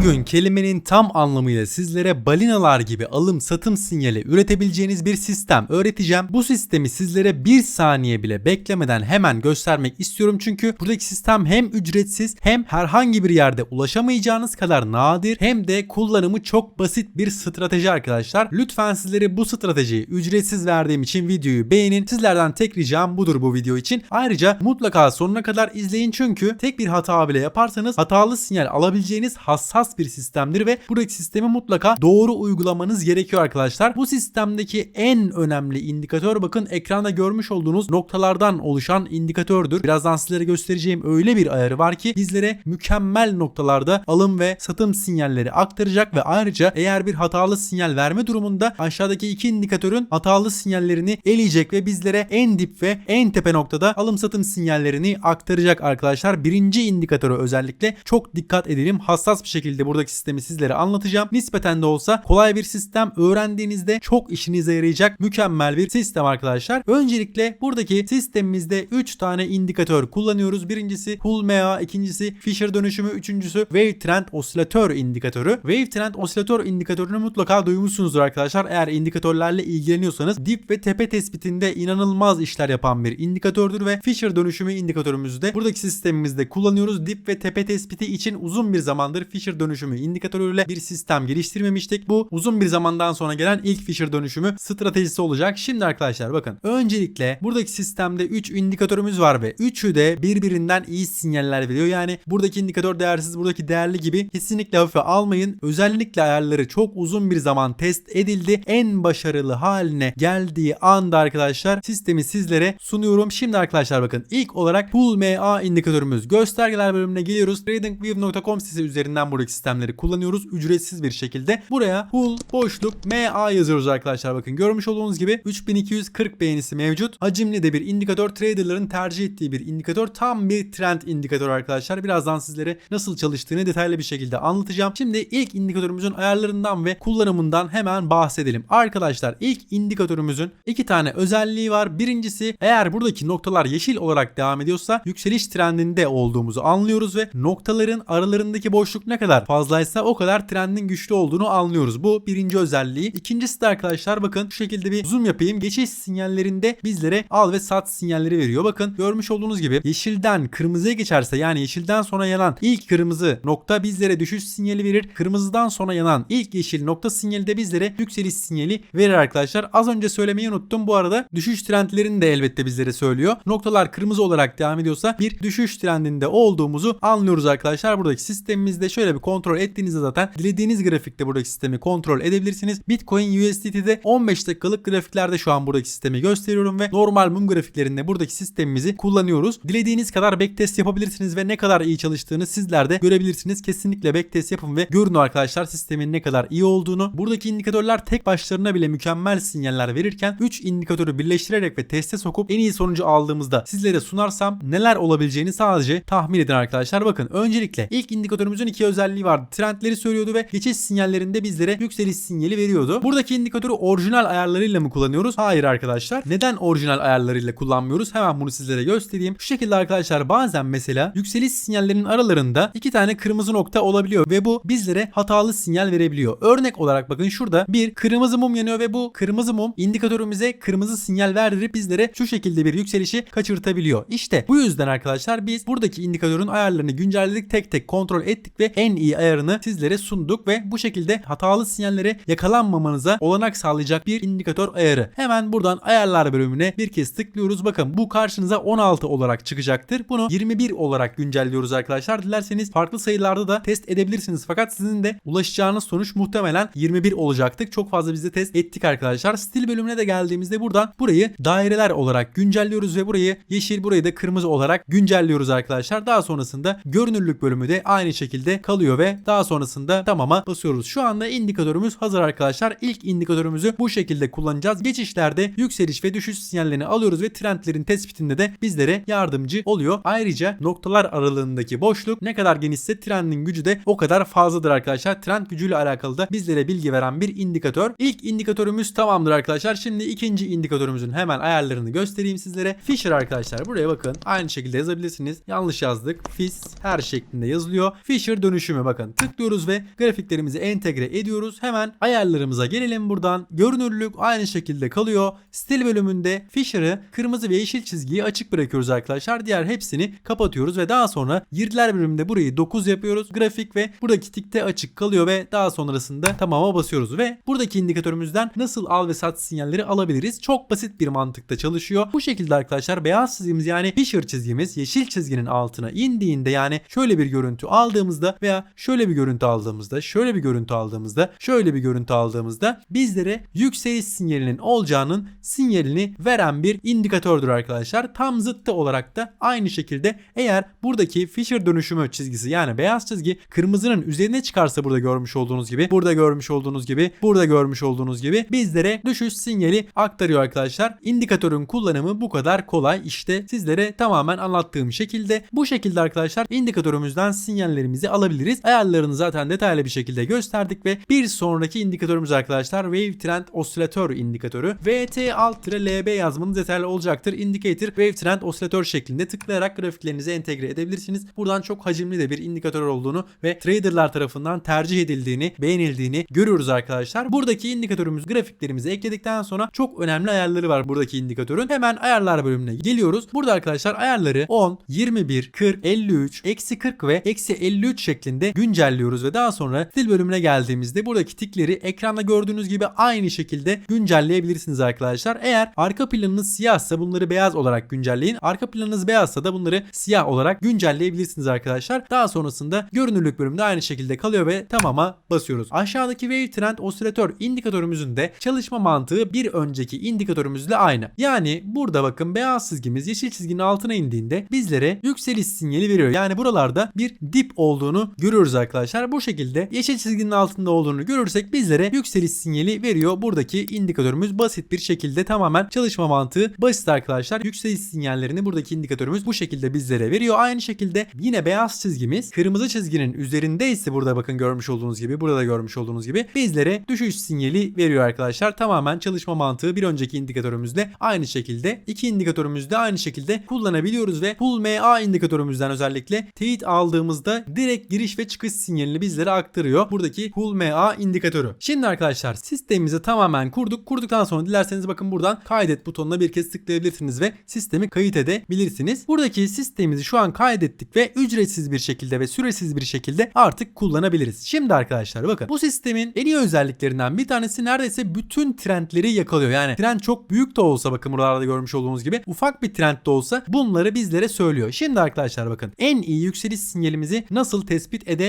Bugün kelimenin tam anlamıyla sizlere balinalar gibi alım satım sinyali üretebileceğiniz bir sistem öğreteceğim. Bu sistemi sizlere bir saniye bile beklemeden hemen göstermek istiyorum çünkü buradaki sistem hem ücretsiz hem herhangi bir yerde ulaşamayacağınız kadar nadir hem de kullanımı çok basit bir strateji arkadaşlar. Lütfen sizlere bu stratejiyi ücretsiz verdiğim için videoyu beğenin. Sizlerden tek ricam budur bu video için. Ayrıca mutlaka sonuna kadar izleyin çünkü tek bir hata bile yaparsanız hatalı sinyal alabileceğiniz hassas bir sistemdir ve buradaki sistemi mutlaka doğru uygulamanız gerekiyor arkadaşlar. Bu sistemdeki en önemli indikatör bakın ekranda görmüş olduğunuz noktalardan oluşan indikatördür. Birazdan sizlere göstereceğim öyle bir ayarı var ki bizlere mükemmel noktalarda alım ve satım sinyalleri aktaracak ve ayrıca eğer bir hatalı sinyal verme durumunda aşağıdaki iki indikatörün hatalı sinyallerini eleyecek ve bizlere en dip ve en tepe noktada alım satım sinyallerini aktaracak arkadaşlar. Birinci indikatöre özellikle çok dikkat edelim. Hassas bir şekilde buradaki sistemi sizlere anlatacağım. Nispeten de olsa kolay bir sistem öğrendiğinizde çok işinize yarayacak mükemmel bir sistem arkadaşlar. Öncelikle buradaki sistemimizde 3 tane indikatör kullanıyoruz. Birincisi Hull MA, ikincisi Fisher dönüşümü, üçüncüsü Wave Trend Osilatör indikatörü. Wave Trend Osilatör indikatörünü mutlaka duymuşsunuzdur arkadaşlar. Eğer indikatörlerle ilgileniyorsanız dip ve tepe tespitinde inanılmaz işler yapan bir indikatördür ve Fisher dönüşümü indikatörümüzü de buradaki sistemimizde kullanıyoruz. Dip ve tepe tespiti için uzun bir zamandır Fisher dönüşümü indikatörüyle bir sistem geliştirmemiştik. Bu uzun bir zamandan sonra gelen ilk Fisher dönüşümü stratejisi olacak. Şimdi arkadaşlar bakın öncelikle buradaki sistemde 3 indikatörümüz var ve üçü de birbirinden iyi sinyaller veriyor. Yani buradaki indikatör değersiz buradaki değerli gibi kesinlikle hafife almayın. Özellikle ayarları çok uzun bir zaman test edildi. En başarılı haline geldiği anda arkadaşlar sistemi sizlere sunuyorum. Şimdi arkadaşlar bakın ilk olarak Pull MA indikatörümüz göstergeler bölümüne geliyoruz. tradingview.com sitesi üzerinden buradaki sistemleri kullanıyoruz ücretsiz bir şekilde. Buraya Hull boşluk MA yazıyoruz arkadaşlar bakın. Görmüş olduğunuz gibi 3240 beğenisi mevcut. Hacimli de bir indikatör. Traderların tercih ettiği bir indikatör. Tam bir trend indikatör arkadaşlar. Birazdan sizlere nasıl çalıştığını detaylı bir şekilde anlatacağım. Şimdi ilk indikatörümüzün ayarlarından ve kullanımından hemen bahsedelim. Arkadaşlar ilk indikatörümüzün iki tane özelliği var. Birincisi eğer buradaki noktalar yeşil olarak devam ediyorsa yükseliş trendinde olduğumuzu anlıyoruz ve noktaların aralarındaki boşluk ne kadar fazlaysa o kadar trendin güçlü olduğunu anlıyoruz. Bu birinci özelliği. İkincisi de arkadaşlar bakın şu şekilde bir zoom yapayım. Geçiş sinyallerinde bizlere al ve sat sinyalleri veriyor. Bakın görmüş olduğunuz gibi yeşilden kırmızıya geçerse yani yeşilden sonra yanan ilk kırmızı nokta bizlere düşüş sinyali verir. Kırmızıdan sonra yanan ilk yeşil nokta sinyali de bizlere yükseliş sinyali verir arkadaşlar. Az önce söylemeyi unuttum. Bu arada düşüş trendlerini de elbette bizlere söylüyor. Noktalar kırmızı olarak devam ediyorsa bir düşüş trendinde olduğumuzu anlıyoruz arkadaşlar. Buradaki sistemimizde şöyle bir kontrol ettiğinizde zaten dilediğiniz grafikte buradaki sistemi kontrol edebilirsiniz. Bitcoin USDT'de 15 dakikalık grafiklerde şu an buradaki sistemi gösteriyorum ve normal mum grafiklerinde buradaki sistemimizi kullanıyoruz. Dilediğiniz kadar backtest yapabilirsiniz ve ne kadar iyi çalıştığını sizler de görebilirsiniz. Kesinlikle backtest yapın ve görün arkadaşlar sistemin ne kadar iyi olduğunu. Buradaki indikatörler tek başlarına bile mükemmel sinyaller verirken 3 indikatörü birleştirerek ve teste sokup en iyi sonucu aldığımızda sizlere sunarsam neler olabileceğini sadece tahmin edin arkadaşlar. Bakın öncelikle ilk indikatörümüzün iki özelliği vardı. Trendleri söylüyordu ve geçiş sinyallerinde bizlere yükseliş sinyali veriyordu. Buradaki indikatörü orijinal ayarlarıyla mı kullanıyoruz? Hayır arkadaşlar. Neden orijinal ayarlarıyla kullanmıyoruz? Hemen bunu sizlere göstereyim. Şu şekilde arkadaşlar bazen mesela yükseliş sinyallerinin aralarında iki tane kırmızı nokta olabiliyor ve bu bizlere hatalı sinyal verebiliyor. Örnek olarak bakın şurada bir kırmızı mum yanıyor ve bu kırmızı mum indikatörümüze kırmızı sinyal verdirip bizlere şu şekilde bir yükselişi kaçırtabiliyor. İşte bu yüzden arkadaşlar biz buradaki indikatörün ayarlarını güncelledik tek tek kontrol ettik ve en iyi ayarını sizlere sunduk ve bu şekilde hatalı sinyallere yakalanmamanıza olanak sağlayacak bir indikatör ayarı. Hemen buradan ayarlar bölümüne bir kez tıklıyoruz. Bakın bu karşınıza 16 olarak çıkacaktır. Bunu 21 olarak güncelliyoruz arkadaşlar. Dilerseniz farklı sayılarda da test edebilirsiniz. Fakat sizin de ulaşacağınız sonuç muhtemelen 21 olacaktır. Çok fazla biz de test ettik arkadaşlar. Stil bölümüne de geldiğimizde buradan burayı daireler olarak güncelliyoruz ve burayı yeşil burayı da kırmızı olarak güncelliyoruz arkadaşlar. Daha sonrasında görünürlük bölümü de aynı şekilde kalıyor ve daha sonrasında tamama basıyoruz. Şu anda indikatörümüz hazır arkadaşlar. İlk indikatörümüzü bu şekilde kullanacağız. Geçişlerde yükseliş ve düşüş sinyallerini alıyoruz ve trendlerin tespitinde de bizlere yardımcı oluyor. Ayrıca noktalar aralığındaki boşluk ne kadar genişse trendin gücü de o kadar fazladır arkadaşlar. Trend gücüyle alakalı da bizlere bilgi veren bir indikatör. İlk indikatörümüz tamamdır arkadaşlar. Şimdi ikinci indikatörümüzün hemen ayarlarını göstereyim sizlere. Fisher arkadaşlar buraya bakın. Aynı şekilde yazabilirsiniz. Yanlış yazdık. Fis her şeklinde yazılıyor. Fisher dönüşümü bakın tıklıyoruz ve grafiklerimizi entegre ediyoruz. Hemen ayarlarımıza gelelim buradan. Görünürlük aynı şekilde kalıyor. Stil bölümünde Fisher'ı kırmızı ve yeşil çizgiyi açık bırakıyoruz arkadaşlar. Diğer hepsini kapatıyoruz ve daha sonra girdiler bölümünde burayı 9 yapıyoruz. Grafik ve buradaki tikte açık kalıyor ve daha sonrasında tamama basıyoruz ve buradaki indikatörümüzden nasıl al ve sat sinyalleri alabiliriz? Çok basit bir mantıkta çalışıyor. Bu şekilde arkadaşlar beyaz çizgimiz yani Fisher çizgimiz yeşil çizginin altına indiğinde yani şöyle bir görüntü aldığımızda veya şöyle bir görüntü aldığımızda, şöyle bir görüntü aldığımızda, şöyle bir görüntü aldığımızda bizlere yükseliş sinyalinin olacağının sinyalini veren bir indikatördür arkadaşlar. Tam zıttı olarak da aynı şekilde eğer buradaki Fisher dönüşümü çizgisi yani beyaz çizgi kırmızının üzerine çıkarsa burada görmüş olduğunuz gibi, burada görmüş olduğunuz gibi, burada görmüş olduğunuz gibi bizlere düşüş sinyali aktarıyor arkadaşlar. İndikatörün kullanımı bu kadar kolay. İşte sizlere tamamen anlattığım şekilde bu şekilde arkadaşlar indikatörümüzden sinyallerimizi alabiliriz. Ayarlarını zaten detaylı bir şekilde gösterdik ve bir sonraki indikatörümüz arkadaşlar Wave Trend Oscillator indikatörü. VT alt LB yazmanız yeterli olacaktır. Indicator Wave Trend Oscillator şeklinde tıklayarak grafiklerinizi entegre edebilirsiniz. Buradan çok hacimli de bir indikatör olduğunu ve traderlar tarafından tercih edildiğini, beğenildiğini görüyoruz arkadaşlar. Buradaki indikatörümüz grafiklerimizi ekledikten sonra çok önemli ayarları var buradaki indikatörün. Hemen ayarlar bölümüne geliyoruz. Burada arkadaşlar ayarları 10, 21, 40, 53, eksi 40 ve eksi 53 şeklinde güncelliyoruz ve daha sonra stil bölümüne geldiğimizde buradaki tikleri ekranda gördüğünüz gibi aynı şekilde güncelleyebilirsiniz arkadaşlar. Eğer arka planınız siyahsa bunları beyaz olarak güncelleyin. Arka planınız beyazsa da bunları siyah olarak güncelleyebilirsiniz arkadaşlar. Daha sonrasında görünürlük bölümünde aynı şekilde kalıyor ve tamama basıyoruz. Aşağıdaki Wave Trend Oscillator indikatörümüzün de çalışma mantığı bir önceki indikatörümüzle aynı. Yani burada bakın beyaz çizgimiz yeşil çizginin altına indiğinde bizlere yükseliş sinyali veriyor. Yani buralarda bir dip olduğunu görüyoruz arkadaşlar. Bu şekilde yeşil çizginin altında olduğunu görürsek bizlere yükseliş sinyali veriyor. Buradaki indikatörümüz basit bir şekilde tamamen çalışma mantığı basit arkadaşlar. Yükseliş sinyallerini buradaki indikatörümüz bu şekilde bizlere veriyor. Aynı şekilde yine beyaz çizgimiz kırmızı çizginin üzerinde ise burada bakın görmüş olduğunuz gibi burada da görmüş olduğunuz gibi bizlere düşüş sinyali veriyor arkadaşlar. Tamamen çalışma mantığı bir önceki indikatörümüzde aynı şekilde iki indikatörümüzde aynı şekilde kullanabiliyoruz ve Pull MA indikatörümüzden özellikle teyit aldığımızda direkt giriş ve çıkış sinyalini bizlere aktarıyor. Buradaki Pull MA indikatörü. Şimdi arkadaşlar sistemimizi tamamen kurduk. Kurduktan sonra dilerseniz bakın buradan kaydet butonuna bir kez tıklayabilirsiniz ve sistemi kayıt edebilirsiniz. Buradaki sistemimizi şu an kaydettik ve ücretsiz bir şekilde ve süresiz bir şekilde artık kullanabiliriz. Şimdi arkadaşlar bakın bu sistemin en iyi özelliklerinden bir tanesi neredeyse bütün trendleri yakalıyor. Yani trend çok büyük de olsa bakın buralarda görmüş olduğunuz gibi ufak bir trend de olsa bunları bizlere söylüyor. Şimdi arkadaşlar bakın en iyi yükseliş sinyalimizi nasıl tespit edebiliriz?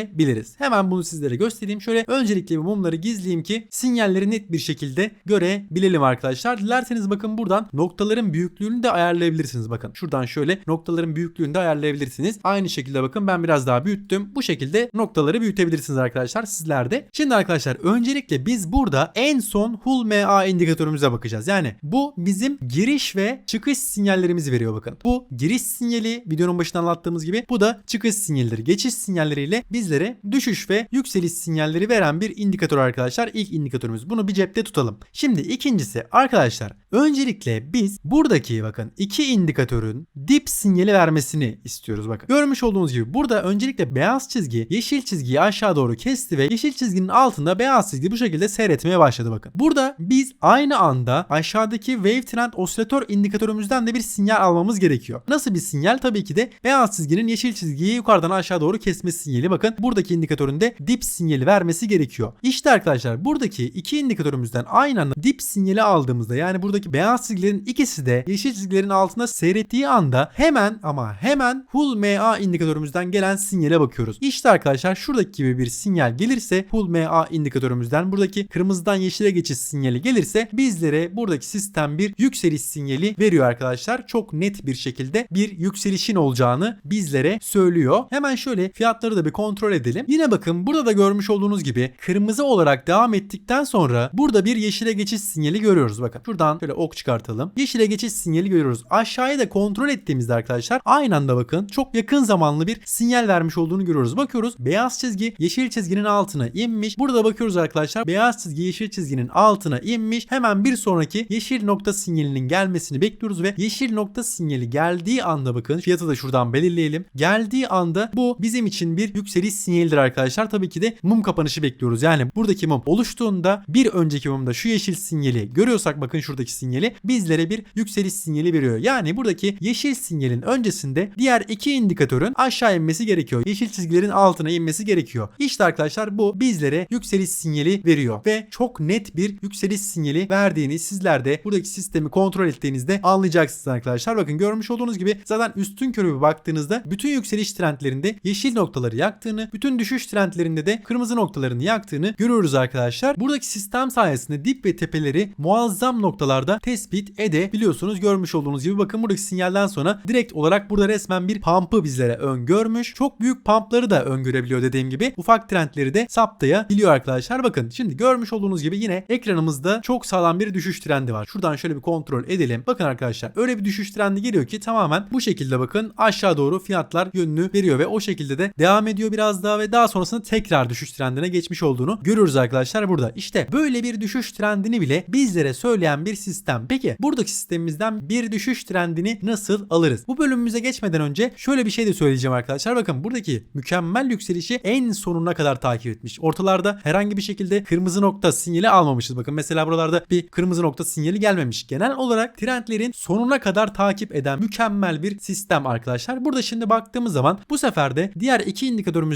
Hemen bunu sizlere göstereyim. Şöyle öncelikle bir mumları gizleyeyim ki sinyalleri net bir şekilde görebilelim arkadaşlar. Dilerseniz bakın buradan noktaların büyüklüğünü de ayarlayabilirsiniz. Bakın şuradan şöyle noktaların büyüklüğünü de ayarlayabilirsiniz. Aynı şekilde bakın ben biraz daha büyüttüm. Bu şekilde noktaları büyütebilirsiniz arkadaşlar sizler de. Şimdi arkadaşlar öncelikle biz burada en son Hull MA indikatörümüze bakacağız. Yani bu bizim giriş ve çıkış sinyallerimizi veriyor bakın. Bu giriş sinyali videonun başında anlattığımız gibi bu da çıkış sinyalleri. Geçiş sinyalleriyle bizlere düşüş ve yükseliş sinyalleri veren bir indikatör arkadaşlar. İlk indikatörümüz. Bunu bir cepte tutalım. Şimdi ikincisi arkadaşlar öncelikle biz buradaki bakın iki indikatörün dip sinyali vermesini istiyoruz bakın. Görmüş olduğunuz gibi burada öncelikle beyaz çizgi yeşil çizgiyi aşağı doğru kesti ve yeşil çizginin altında beyaz çizgi bu şekilde seyretmeye başladı bakın. Burada biz aynı anda aşağıdaki Wave Trend Oscillator indikatörümüzden de bir sinyal almamız gerekiyor. Nasıl bir sinyal? Tabii ki de beyaz çizginin yeşil çizgiyi yukarıdan aşağı doğru kesme sinyali. Bakın buradaki indikatöründe dip sinyali vermesi gerekiyor. İşte arkadaşlar buradaki iki indikatörümüzden aynı anda dip sinyali aldığımızda yani buradaki beyaz çizgilerin ikisi de yeşil çizgilerin altında seyrettiği anda hemen ama hemen Hull MA indikatörümüzden gelen sinyale bakıyoruz. İşte arkadaşlar şuradaki gibi bir sinyal gelirse Hull MA indikatörümüzden buradaki kırmızıdan yeşile geçiş sinyali gelirse bizlere buradaki sistem bir yükseliş sinyali veriyor arkadaşlar. Çok net bir şekilde bir yükselişin olacağını bizlere söylüyor. Hemen şöyle fiyatları da bir kontrol edelim. Yine bakın burada da görmüş olduğunuz gibi kırmızı olarak devam ettikten sonra burada bir yeşile geçiş sinyali görüyoruz. Bakın şuradan şöyle ok çıkartalım. Yeşile geçiş sinyali görüyoruz. Aşağıya da kontrol ettiğimizde arkadaşlar aynı anda bakın çok yakın zamanlı bir sinyal vermiş olduğunu görüyoruz. Bakıyoruz beyaz çizgi yeşil çizginin altına inmiş. Burada bakıyoruz arkadaşlar beyaz çizgi yeşil çizginin altına inmiş. Hemen bir sonraki yeşil nokta sinyalinin gelmesini bekliyoruz ve yeşil nokta sinyali geldiği anda bakın fiyatı da şuradan belirleyelim. Geldiği anda bu bizim için bir yükseliş yükseliş sinyalidir arkadaşlar. Tabii ki de mum kapanışı bekliyoruz. Yani buradaki mum oluştuğunda bir önceki mumda şu yeşil sinyali görüyorsak bakın şuradaki sinyali bizlere bir yükseliş sinyali veriyor. Yani buradaki yeşil sinyalin öncesinde diğer iki indikatörün aşağı inmesi gerekiyor. Yeşil çizgilerin altına inmesi gerekiyor. İşte arkadaşlar bu bizlere yükseliş sinyali veriyor ve çok net bir yükseliş sinyali verdiğini sizler de buradaki sistemi kontrol ettiğinizde anlayacaksınız arkadaşlar. Bakın görmüş olduğunuz gibi zaten üstün körü bir baktığınızda bütün yükseliş trendlerinde yeşil noktaları yaktığını, bütün düşüş trendlerinde de kırmızı noktalarını yaktığını görüyoruz arkadaşlar. Buradaki sistem sayesinde dip ve tepeleri muazzam noktalarda tespit edebiliyorsunuz. Görmüş olduğunuz gibi bakın buradaki sinyalden sonra direkt olarak burada resmen bir pump'ı bizlere öngörmüş. Çok büyük pump'ları da öngörebiliyor dediğim gibi. Ufak trendleri de saptayabiliyor arkadaşlar. Bakın şimdi görmüş olduğunuz gibi yine ekranımızda çok sağlam bir düşüş trendi var. Şuradan şöyle bir kontrol edelim. Bakın arkadaşlar öyle bir düşüş trendi geliyor ki tamamen bu şekilde bakın aşağı doğru fiyatlar yönünü veriyor ve o şekilde de devam ediyor biraz daha ve daha sonrasında tekrar düşüş trendine geçmiş olduğunu görüyoruz arkadaşlar burada. İşte böyle bir düşüş trendini bile bizlere söyleyen bir sistem. Peki buradaki sistemimizden bir düşüş trendini nasıl alırız? Bu bölümümüze geçmeden önce şöyle bir şey de söyleyeceğim arkadaşlar. Bakın buradaki mükemmel yükselişi en sonuna kadar takip etmiş. Ortalarda herhangi bir şekilde kırmızı nokta sinyali almamışız. Bakın mesela buralarda bir kırmızı nokta sinyali gelmemiş. Genel olarak trendlerin sonuna kadar takip eden mükemmel bir sistem arkadaşlar. Burada şimdi baktığımız zaman bu sefer de diğer iki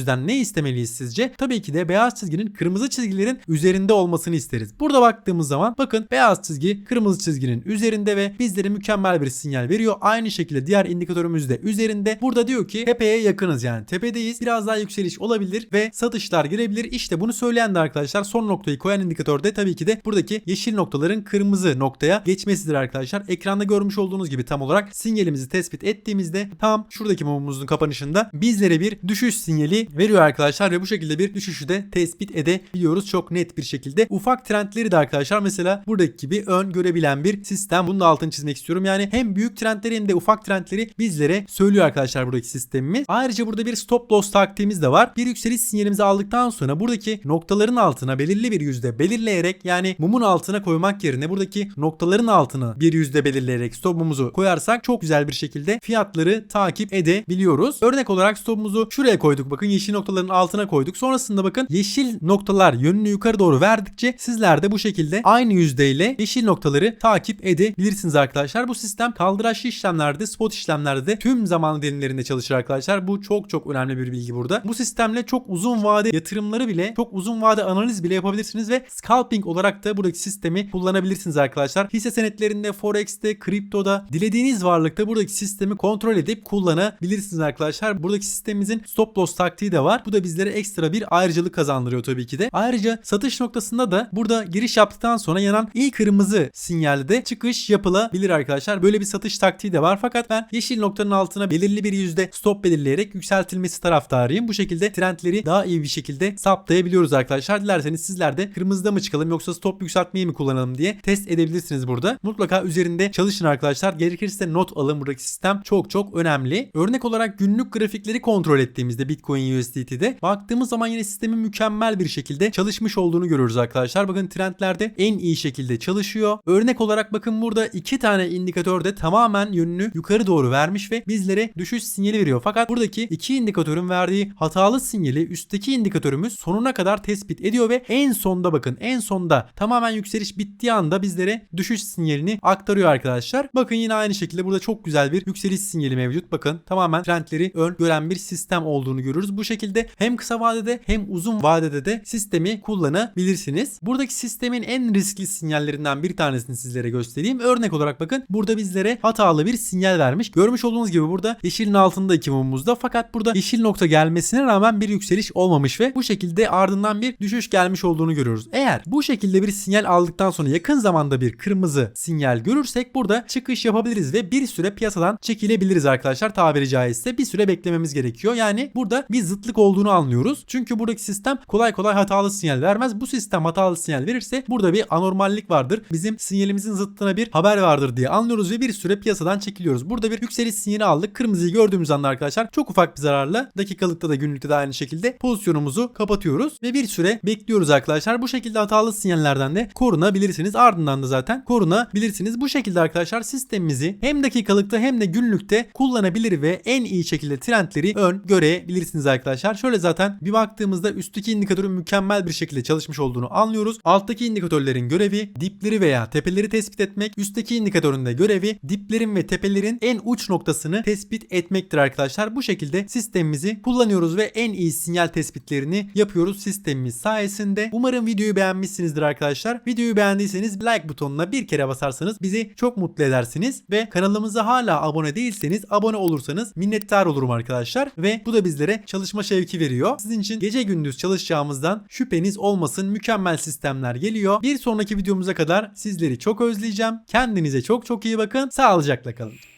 indikatörümüzden ne istemeliyiz sizce? Tabii ki de beyaz çizginin kırmızı çizgilerin üzerinde olmasını isteriz. Burada baktığımız zaman bakın beyaz çizgi kırmızı çizginin üzerinde ve bizlere mükemmel bir sinyal veriyor. Aynı şekilde diğer indikatörümüz de üzerinde. Burada diyor ki tepeye yakınız yani tepedeyiz. Biraz daha yükseliş olabilir ve satışlar girebilir. İşte bunu söyleyen de arkadaşlar son noktayı koyan indikatörde tabii ki de buradaki yeşil noktaların kırmızı noktaya geçmesidir arkadaşlar. Ekranda görmüş olduğunuz gibi tam olarak sinyalimizi tespit ettiğimizde tam şuradaki mumumuzun kapanışında bizlere bir düşüş sinyali veriyor arkadaşlar ve bu şekilde bir düşüşü de tespit edebiliyoruz çok net bir şekilde. Ufak trendleri de arkadaşlar mesela buradaki gibi ön görebilen bir sistem. Bunu da altını çizmek istiyorum. Yani hem büyük trendleri hem de ufak trendleri bizlere söylüyor arkadaşlar buradaki sistemimiz. Ayrıca burada bir stop loss taktiğimiz de var. Bir yükseliş sinyalimizi aldıktan sonra buradaki noktaların altına belirli bir yüzde belirleyerek yani mumun altına koymak yerine buradaki noktaların altına bir yüzde belirleyerek stopumuzu koyarsak çok güzel bir şekilde fiyatları takip edebiliyoruz. Örnek olarak stopumuzu şuraya koyduk. Bakın yeşil noktaların altına koyduk. Sonrasında bakın yeşil noktalar yönünü yukarı doğru verdikçe sizler de bu şekilde aynı yüzdeyle yeşil noktaları takip edebilirsiniz arkadaşlar. Bu sistem kaldıraçlı işlemlerde, spot işlemlerde de tüm zaman dilimlerinde çalışır arkadaşlar. Bu çok çok önemli bir bilgi burada. Bu sistemle çok uzun vade yatırımları bile, çok uzun vade analiz bile yapabilirsiniz ve scalping olarak da buradaki sistemi kullanabilirsiniz arkadaşlar. Hisse senetlerinde, forex'te, kriptoda dilediğiniz varlıkta buradaki sistemi kontrol edip kullanabilirsiniz arkadaşlar. Buradaki sistemimizin stop loss taktiği de var. Bu da bizlere ekstra bir ayrıcalık kazandırıyor tabii ki de. Ayrıca satış noktasında da burada giriş yaptıktan sonra yanan ilk kırmızı sinyalde de çıkış yapılabilir arkadaşlar. Böyle bir satış taktiği de var. Fakat ben yeşil noktanın altına belirli bir yüzde stop belirleyerek yükseltilmesi taraftarıyım. Bu şekilde trendleri daha iyi bir şekilde saptayabiliyoruz arkadaşlar. Dilerseniz sizler de kırmızıda mı çıkalım yoksa stop yükseltmeyi mi kullanalım diye test edebilirsiniz burada. Mutlaka üzerinde çalışın arkadaşlar. Gerekirse not alın. Buradaki sistem çok çok önemli. Örnek olarak günlük grafikleri kontrol ettiğimizde Bitcoin USDT'de baktığımız zaman yine sistemin mükemmel bir şekilde çalışmış olduğunu görüyoruz arkadaşlar. Bakın trendlerde en iyi şekilde çalışıyor. Örnek olarak bakın burada iki tane indikatör de tamamen yönünü yukarı doğru vermiş ve bizlere düşüş sinyali veriyor. Fakat buradaki iki indikatörün verdiği hatalı sinyali üstteki indikatörümüz sonuna kadar tespit ediyor ve en sonda bakın en sonda tamamen yükseliş bittiği anda bizlere düşüş sinyalini aktarıyor arkadaşlar. Bakın yine aynı şekilde burada çok güzel bir yükseliş sinyali mevcut. Bakın tamamen trendleri ön gören bir sistem olduğunu görüyoruz. Bu şekilde hem kısa vadede hem uzun vadede de sistemi kullanabilirsiniz. Buradaki sistemin en riskli sinyallerinden bir tanesini sizlere göstereyim. Örnek olarak bakın burada bizlere hatalı bir sinyal vermiş. Görmüş olduğunuz gibi burada yeşilin altında iki mumumuzda fakat burada yeşil nokta gelmesine rağmen bir yükseliş olmamış ve bu şekilde ardından bir düşüş gelmiş olduğunu görüyoruz. Eğer bu şekilde bir sinyal aldıktan sonra yakın zamanda bir kırmızı sinyal görürsek burada çıkış yapabiliriz ve bir süre piyasadan çekilebiliriz arkadaşlar tabiri caizse bir süre beklememiz gerekiyor. Yani burada bir zıtlık olduğunu anlıyoruz. Çünkü buradaki sistem kolay kolay hatalı sinyal vermez. Bu sistem hatalı sinyal verirse burada bir anormallik vardır. Bizim sinyalimizin zıttına bir haber vardır diye anlıyoruz ve bir süre piyasadan çekiliyoruz. Burada bir yükseliş sinyali aldık. Kırmızıyı gördüğümüz anda arkadaşlar çok ufak bir zararla dakikalıkta da günlükte de aynı şekilde pozisyonumuzu kapatıyoruz ve bir süre bekliyoruz arkadaşlar. Bu şekilde hatalı sinyallerden de korunabilirsiniz. Ardından da zaten korunabilirsiniz. Bu şekilde arkadaşlar sistemimizi hem dakikalıkta hem de günlükte kullanabilir ve en iyi şekilde trendleri ön görebilirsiniz arkadaşlar arkadaşlar. Şöyle zaten bir baktığımızda üstteki indikatörün mükemmel bir şekilde çalışmış olduğunu anlıyoruz. Alttaki indikatörlerin görevi dipleri veya tepeleri tespit etmek. Üstteki indikatörün de görevi diplerin ve tepelerin en uç noktasını tespit etmektir arkadaşlar. Bu şekilde sistemimizi kullanıyoruz ve en iyi sinyal tespitlerini yapıyoruz sistemimiz sayesinde. Umarım videoyu beğenmişsinizdir arkadaşlar. Videoyu beğendiyseniz like butonuna bir kere basarsanız bizi çok mutlu edersiniz ve kanalımıza hala abone değilseniz abone olursanız minnettar olurum arkadaşlar ve bu da bizlere çalışma şevki veriyor. Sizin için gece gündüz çalışacağımızdan şüpheniz olmasın. Mükemmel sistemler geliyor. Bir sonraki videomuza kadar sizleri çok özleyeceğim. Kendinize çok çok iyi bakın. Sağlıcakla kalın.